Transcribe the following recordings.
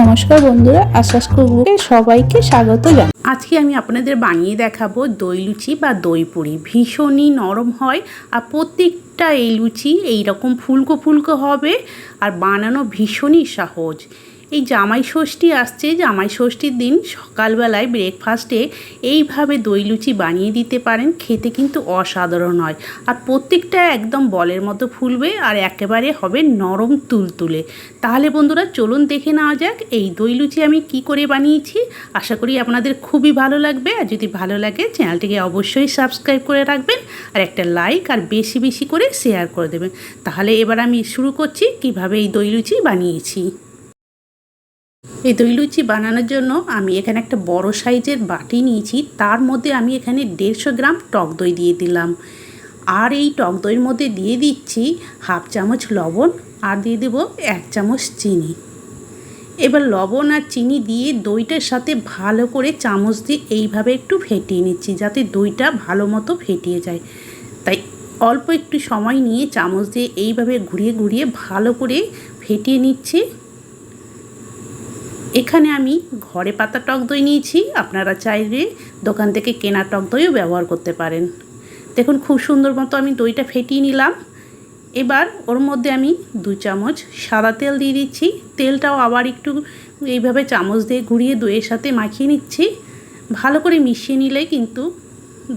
নমস্কার বন্ধুরা আশ্বাস কুকুরকে সবাইকে স্বাগত জানাই আজকে আমি আপনাদের বানিয়ে দেখাবো দই লুচি বা দই পুরি। ভীষণই নরম হয় আর প্রত্যেকটা এই লুচি এইরকম ফুলকো ফুলকো হবে আর বানানো ভীষণই সহজ। এই জামাই ষষ্ঠী আসছে, জামাই ষষ্ঠীর দিন সকালবেলায় ব্রেকফাস্টে এইভাবে দই লুচি বানিয়ে দিতে পারেন, খেতে কিন্তু অসাধারণ হয়। আর প্রত্যেকটা একদম বলের মতো ফুলবে আর একেবারে হবে নরম তুলতুলে। তাহলে বন্ধুরা, চলুন দেখে নেওয়া যাক এই দই লুচি আমি কি করে বানিয়েছি। আশা করি আপনাদের খুবই ভালো লাগবে আর যদি ভালো লাগে, চ্যানেলটিকে অবশ্যই সাবস্ক্রাইব করে রাখবেন আর একটা লাইক আর বেশি বেশি করে শেয়ার করে দেবেন। তাহলে এবার আমি শুরু করছি কীভাবে এই দই লুচি বানিয়েছি। এই দই লুচি বানানোর জন্য আমি এখানে একটা বড় সাইজের বাটি নিয়েছি। তার মধ্যে আমি এখানে দেড়শো গ্রাম টক দই দিয়ে দিলাম। আর এই টক দইয়ের মধ্যে দিয়ে দিচ্ছি হাফ চামচ লবণ আর দিয়ে দেবো এক চামচ চিনি। এবার লবণ আর চিনি দিয়ে দইটার সাথে ভালো করে চামচ দিয়ে এইভাবে একটু ফেটিয়ে নিচ্ছি যাতে দইটা ভালো মতো ফেটিয়ে যায়। তাই অল্প একটু সময় নিয়ে চামচ দিয়ে এইভাবে ঘুরিয়ে ঘুরিয়ে ভালো করে ফেটিয়ে নিচ্ছি। এখানে আমি ঘরে পাতা টক দই নিয়েছি। আপনারা চাইলে দোকান থেকে কেনা টক দইও ব্যবহার করতে পারেন। দেখুন, খুব সুন্দর মতো আমি দইটা ফেটিয়ে নিলাম। এবার ওর মধ্যে আমি দু চামচ সাদা তেল দিয়ে দিচ্ছি। তেলটাও আবার একটু এইভাবে চামচ দিয়ে ঘুরিয়ে দইয়ের সাথে মাখিয়ে নিচ্ছি। ভালো করে মিশিয়ে নিলে কিন্তু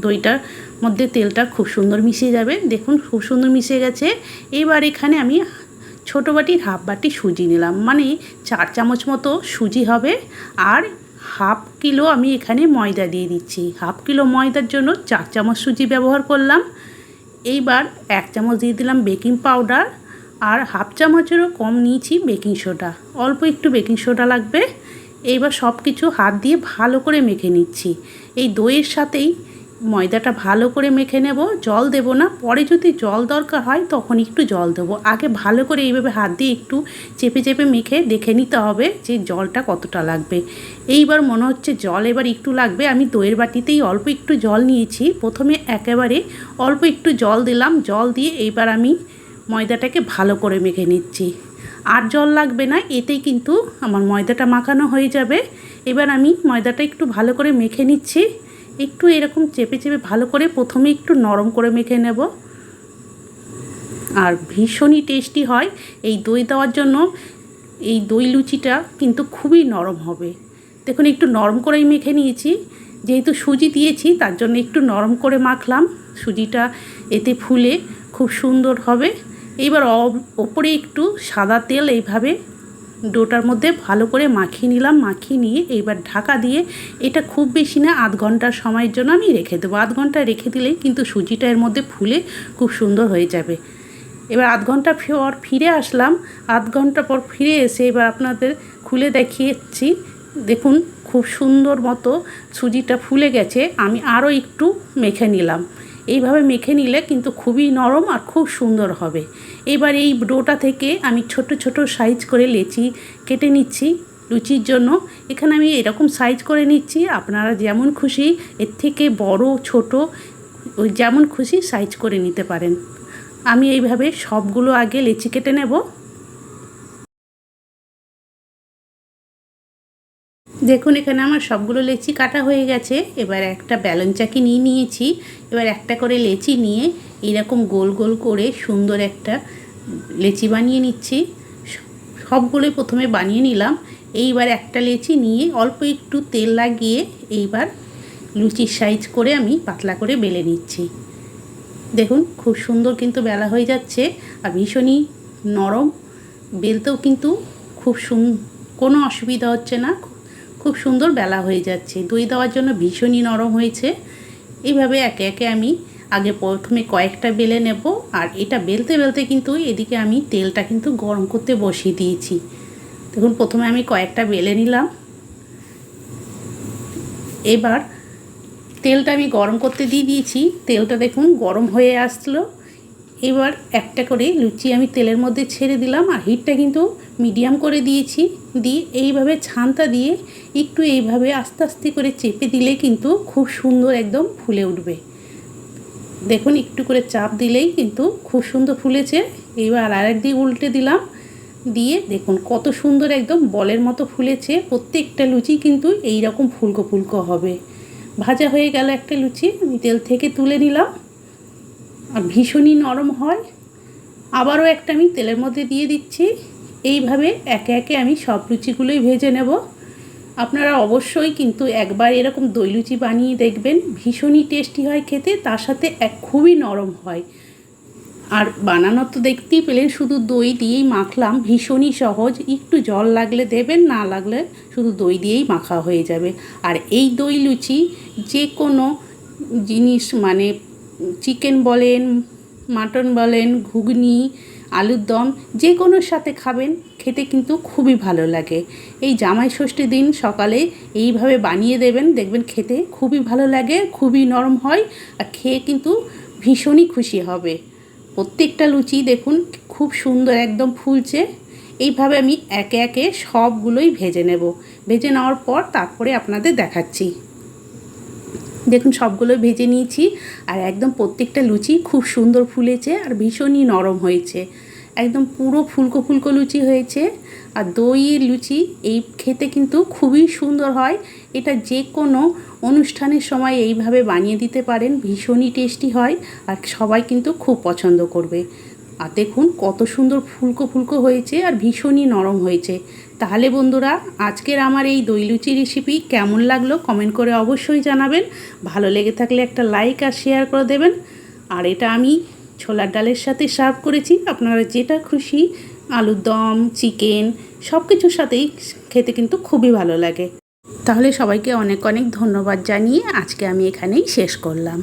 দইটার মধ্যে তেলটা খুব সুন্দর মিশে যাবে। দেখুন, খুব সুন্দর মিশে গেছে। এবার এখানে আমি ছোটো বাটির হাফ বাটি সুজি নিলাম। মানে চার চামচ মতো সুজি হবে। আর হাফ কিলো আমি এখানে ময়দা দিয়ে দিচ্ছি। হাফ কিলো ময়দার জন্য চার চামচ সুজি ব্যবহার করলাম। এইবার এক চামচ দিয়ে দিলাম বেকিং পাউডার। আর হাফ চামচেরও কম নিয়েছি বেকিং সোডা। অল্প একটু বেকিং সোডা লাগবে। এইবার সব কিছু হাত দিয়ে ভালো করে মেখে নিচ্ছি। এই দইয়ের সাথেই ময়দাটা ভালো করে মেখে নেব, জল দেব না। পরে যদি জল দরকার হয় তখন একটু জল দেবো। আগে ভালো করে এইভাবে হাত দিয়ে একটু চেপে চেপে মেখে দেখে নিতে হবে যে জলটা কতটা লাগবে। এইবার মনে হচ্ছে জল এবার একটু লাগবে। আমি দইয়ের বাটিতেই অল্প একটু জল নিয়েছি। প্রথমে একেবারে অল্প একটু জল দিলাম। জল দিয়ে এইবার আমি ময়দাটাকে ভালো করে মেখে নিচ্ছি। আর জল লাগবে না, এতেই কিন্তু আমার ময়দাটা মাখানো হয়ে যাবে। এবার আমি ময়দাটা একটু ভালো করে মেখে নিচ্ছি। একটু এরকম চেপে চেপে ভালো করে প্রথমে একটু নরম করে মেখে নেব। আর ভীষণই টেস্টি হয়। এই দই দেওয়ার জন্য এই দই লুচিটা কিন্তু খুবই নরম হবে। দেখুন, একটু নরম করেই মেখে নিয়েছি। যেহেতু সুজি দিয়েছি, তার জন্য একটু নরম করে মাখলাম। সুজিটা এতে ফুলে খুব সুন্দর হবে। এইবার ওপরে একটু সাদা তেল এইভাবে ডোটার মধ্যে ভালো করে মাখিয়ে নিলাম, মাখিয়ে নিয়ে এইবার ঢাকা দিয়ে এটা খুব বেশি না, আধ ঘণ্টার সময়ের জন্য আমি রেখে দেবো। আধ ঘণ্টা রেখে দিলেই কিন্তু সুজিটা এর মধ্যে ফুলে খুব সুন্দর হয়ে যাবে। এবার আধ ঘণ্টা পর ফিরে আসলাম। আধ ঘণ্টা পর ফিরে এসে এবার আপনাদের খুলে দেখিয়েছি। দেখুন, খুব সুন্দর মতো সুজিটা ফুলে গেছে। আমি আরও একটু মেখে নিলাম। এইভাবে মেখে নিলে কিন্তু খুবই নরম আর খুব সুন্দর হবে। এবার এই ডোটা থেকে আমি ছোট ছোট সাইজ করে লেচি কেটে নিচ্ছি লুচির জন্য। এখানে আমি এরকম সাইজ করে নিচ্ছি, আপনারা যেমন খুশি এর থেকে বড়, ছোট, ওই যেমন খুশি সাইজ করে নিতে পারেন। আমি এইভাবে সবগুলো আগে লেচি কেটে নেব। দেখুন, এখানে আমার সবগুলো লেচি কাটা হয়ে গেছে। এবার একটা ব্যালন চাকি নিয়ে নিয়েছি। এবার একটা করে লেচি নিয়ে এরকম গোল গোল করে সুন্দর একটা লেচি বানিয়ে নিচ্ছি। সবগুলোই প্রথমে বানিয়ে নিলাম। এইবার একটা লেচি নিয়ে অল্প একটু তেল লাগিয়ে এইবার লুচির সাইজ করে আমি পাতলা করে বেলে নিচ্ছি। দেখুন, খুব সুন্দর কিন্তু বেলা হয়ে যাচ্ছে আর ভীষণই নরম। বেলতেও কিন্তু খুব সুন কোনো অসুবিধা হচ্ছে না খুব সুন্দর বেলা হয়ে যাচ্ছে। দই দেওয়ার জন্য ভীষণই নরম হয়েছে। এইভাবে একে একে আমি আগে প্রথমে কয়েকটা বেলে নেব আর এটা বেলতে বেলতে কিন্তু এদিকে আমি তেলটা কিন্তু গরম করতে বসিয়ে দিয়েছি। দেখুন, প্রথমে আমি কয়েকটা বেলে নিলাম। এবার তেলটা আমি গরম করতে দিয়ে দিয়েছি। তেলটা দেখুন গরম হয়ে আসলো। এবার একটা করে লুচি আমি তেলের মধ্যে ছেড়ে দিলাম আর হিটটা কিন্তু মিডিয়াম করে দিয়েছি। দিয়ে এইভাবে ছানটা দিয়ে একটু এইভাবে আস্তে আস্তে করে চেপে দিলে কিন্তু খুব সুন্দর একদম ফুলে উঠবে। দেখুন, একটু করে চাপ দিলেই কিন্তু খুব সুন্দর ফুলেছে। এইবার আর একদিকে উল্টে দিলাম। দিয়ে দেখুন, কত সুন্দর একদম বলের মতো ফুলেছে। প্রত্যেকটা লুচি কিন্তু এই রকম ফুলকো ফুলকো হবে। ভাজা হয়ে গেল একটা লুচি, আমি তেল থেকে তুলে নিলাম। আর ভীষণই নরম হয়। আবারও একটা আমি তেলের মধ্যে দিয়ে দিচ্ছি। এইভাবে একে একে আমি সব লুচিগুলোই ভেজে নেব। আপনারা অবশ্যই কিন্তু একবার এরকম দই লুচি বানিয়ে দেখবেন, ভীষণই টেস্টি হয় খেতে, তার সাথে এক খুবই নরম হয়। আর বানানো তো দেখতেই পেলেন, শুধু দই দিয়েই মাখলাম, ভীষণই সহজ, একটু জল লাগলে দেবেন, না লাগলে শুধু দই দিয়েই মাখা হয়ে যাবে। আর এই দই লুচি যে কোনো জিনিস মানে চিকেন বলেন, মাটন বলেন, ঘুগনি আলুর দম যে কোনোর সাথে খাবেন, খেতে কিন্তু খুবই ভালো লাগে। এই জামাই ষষ্ঠীর দিন সকালে এইভাবে বানিয়ে দেবেন, দেখবেন খেতে খুবই ভালো লাগে, খুবই নরম হয় আর খেয়ে কিন্তু ভীষণই খুশি হবে। প্রত্যেকটা লুচি দেখুন, খুব সুন্দর একদম ফুলছে। এইভাবে আমি একে একে সবগুলোই ভেজে নেব। ভেজে নেওয়ার পর তারপরে আপনাদের দেখাচ্ছি। দেখুন, সবগুলো ভেজে নিয়েছি আর একদম প্রত্যেকটা লুচি খুব সুন্দর ফুলেছে আর ভীষণই নরম হয়েছে। একদম পুরো ফুলকো ফুলকো লুচি হয়েছে আর দইয়ের লুচি এই খেতে কিন্তু খুবই সুন্দর হয়। এটা যে কোনো অনুষ্ঠানের সময় এইভাবে বানিয়ে দিতে পারেন, ভীষণই টেস্টি হয় আর সবাই কিন্তু খুব পছন্দ করবে। আর দেখুন কত সুন্দর ফুলকো ফুলকো হয়েছে আর ভীষণই নরম হয়েছে। তাহলে বন্ধুরা, আজকের আমার এই দই লুচি রেসিপি কেমন লাগল কমেন্ট করে অবশ্যই জানাবেন। ভালো লেগে থাকলে একটা লাইক আর শেয়ার করে দেবেন। আর এটা আমি ছোলার ডালের সাথে সার্ভ করেছি। আপনারা যেটা খুশি, আলুর দম চিকেন সব কিছুর সাথেই খেতে কিন্তু খুবই ভালো লাগে। তাহলে সবাইকে অনেক অনেক ধন্যবাদ জানিয়ে আজকে আমি এখানেই শেষ করলাম।